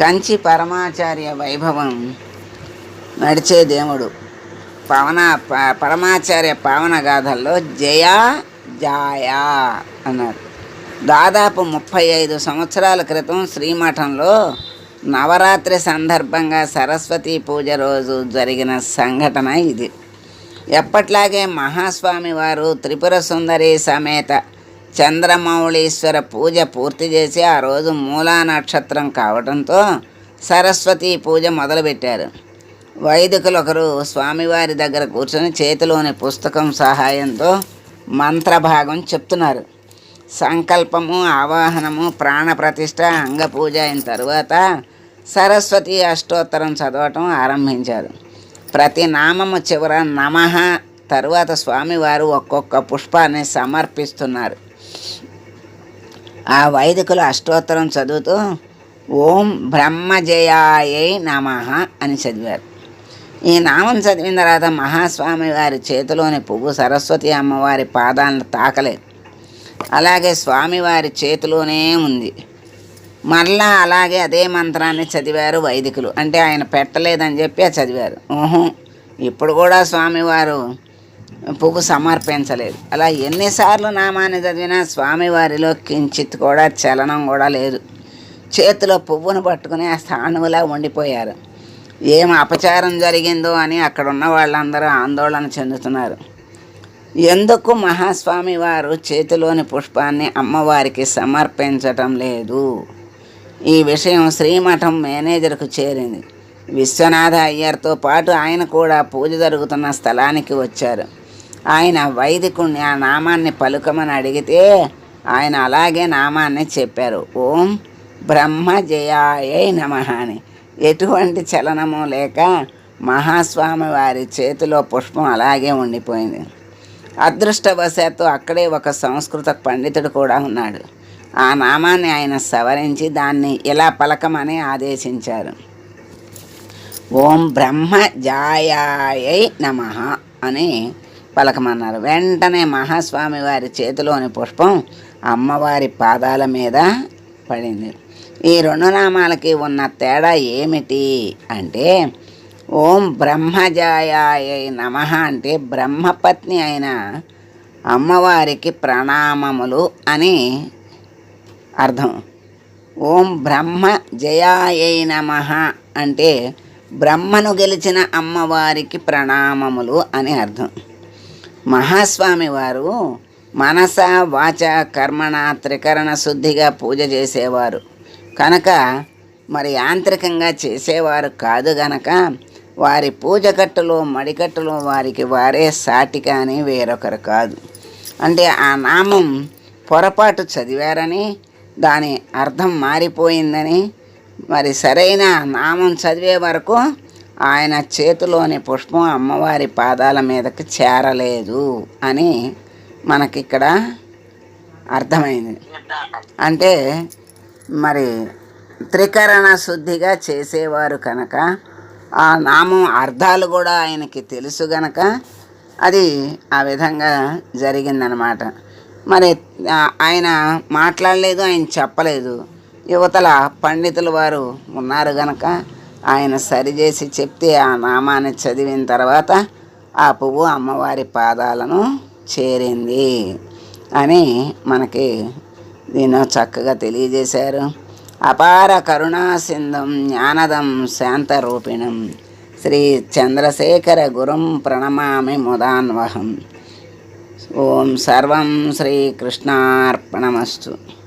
కంచి పరమాచార్య వైభవం నడిచే దేవుడు. పవన ప- పరమాచార్య పావన గాథల్లో జయా జాయా అన్నారు. దాదాపు ముప్పై ఐదు సంవత్సరాల క్రితం శ్రీమఠంలో నవరాత్రి సందర్భంగా సరస్వతి పూజ రోజు జరిగిన సంఘటన ఇది. ఎప్పట్లాగే మహాస్వామి వారు త్రిపుర సుందరి సమేత చంద్రమౌళీశ్వర పూజ పూర్తి చేసి ఆ రోజు మూలా నక్షత్రం కావడంతో సరస్వతి పూజ మొదలుపెట్టారు. వైదికులు ఒకరు స్వామివారి దగ్గర కూర్చొని చేతిలోని పుస్తకం సహాయంతో మంత్రభాగం చెప్తున్నారు. సంకల్పము ఆవాహనము ప్రాణప్రతిష్ఠ అంగపూజ అయిన తరువాత సరస్వతి అష్టోత్తరం చదవటం ఆరంభించారు. ప్రతి నామము చివర నమః తరువాత స్వామివారు ఒక్కొక్క పుష్పాన్ని సమర్పిస్తున్నారు. ఆ వైదికులు అష్టోత్తరం చదువుతూ ఓం బ్రహ్మజయాయై నమ అని చదివారు. ఈ నామం చదివిన తర్వాత మహాస్వామి వారి చేతిలోని పువ్వు సరస్వతి అమ్మవారి పాదాలను తాకలేదు. అలాగే స్వామివారి చేతిలోనే ఉంది. మళ్ళా అలాగే అదే మంత్రాన్ని చదివారు వైదికులు. అంటే ఆయన పెట్టలేదని చెప్పి చదివారు. ఓహో ఇప్పుడు కూడా స్వామివారు పువ్వు సమర్పించలేదు. అలా ఎన్నిసార్లు నామాన్ని చదివినా స్వామివారిలో కించిత్ కూడా చలనం కూడా లేదు. చేతిలో పువ్వును పట్టుకుని ఆ స్థానువులా ఉండిపోయారు. ఏం అపచారం జరిగిందో అని అక్కడ ఉన్న వాళ్ళందరూ ఆందోళన చెందుతున్నారు. ఎందుకు మహాస్వామి వారు చేతిలోని పుష్పాన్ని అమ్మవారికి సమర్పించటం లేదు? ఈ విషయం శ్రీమఠం మేనేజర్కు చేరింది. విశ్వనాథ అయ్యర్తో పాటు ఆయన కూడా పూజ జరుగుతున్న స్థలానికి వచ్చారు. ఆయన వైదికుణ్ణి ఆ నామాన్ని పలుకమని అడిగితే ఆయన అలాగే నామాన్ని చెప్పారు. ఓం బ్రహ్మ జయాయై నమ అని. ఎటువంటి చలనము లేక మహాస్వామి వారి చేతిలో పుష్పం అలాగే ఉండిపోయింది. అదృష్టవశాత్తు అక్కడే ఒక సంస్కృత పండితుడు కూడా ఉన్నాడు. ఆ నామాన్ని ఆయన సవరించి దాన్ని ఇలా పలకమని ఆదేశించారు. ఓం బ్రహ్మ జాయాయై నమ అని పలకమన్నారు. వెంటనే మహాస్వామి వారి చేతిలోని పుష్పం అమ్మవారి పాదాల మీద పడింది. ఈ రెండు నామాలకి ఉన్న తేడా ఏమిటి అంటే ఓం బ్రహ్మజాయాయ నమ అంటే బ్రహ్మపత్ని అయిన అమ్మవారికి ప్రణామములు అని అర్థం. ఓం బ్రహ్మ జయాయై నమ అంటే బ్రహ్మను గెలిచిన అమ్మవారికి ప్రణామములు అని అర్థం. మహాస్వామి వారు మనస వాచ కర్మణ త్రికరణ శుద్ధిగా పూజ చేసేవారు. కనుక మరి యాంత్రికంగా చేసేవారు కాదు గనక వారి పూజకట్టులు మడికట్టులు వారికి వారే సాటి కానీ వేరొకరు కాదు. అంటే ఆ నామం పొరపాటు చదివారని దాని అర్థం మారిపోయిందని మరి సరైన నామం చదివే వరకు ఆయన చేతిలోని పుష్పం అమ్మవారి పాదాల మీదకి చేరలేదు అని మనకిక్కడ అర్థమైంది. అంటే మరి త్రికరణ శుద్ధిగా చేసేవారు కనుక ఆ నామం అర్థాలు కూడా ఆయనకి తెలుసు గనక అది ఆ విధంగా జరిగిందనమాట. మరి ఆయన మాట్లాడలేదు ఆయన చెప్పలేదు. యువతల పండితులు వారు ఉన్నారు గనక ఆయన సరిచేసి చెప్తే ఆ నామాన్ని చదివిన తర్వాత ఆ పువ్వు అమ్మవారి పాదాలను చేరింది అని మనకి దీన్ని చక్కగా తెలియజేశారు. అపార కరుణాసిందం జ్ఞానదం శాంతరూపిణం. శ్రీ చంద్రశేఖర గురుం ప్రణమామి ముదాన్వహం. ఓం సర్వం శ్రీకృష్ణార్పణమస్తు.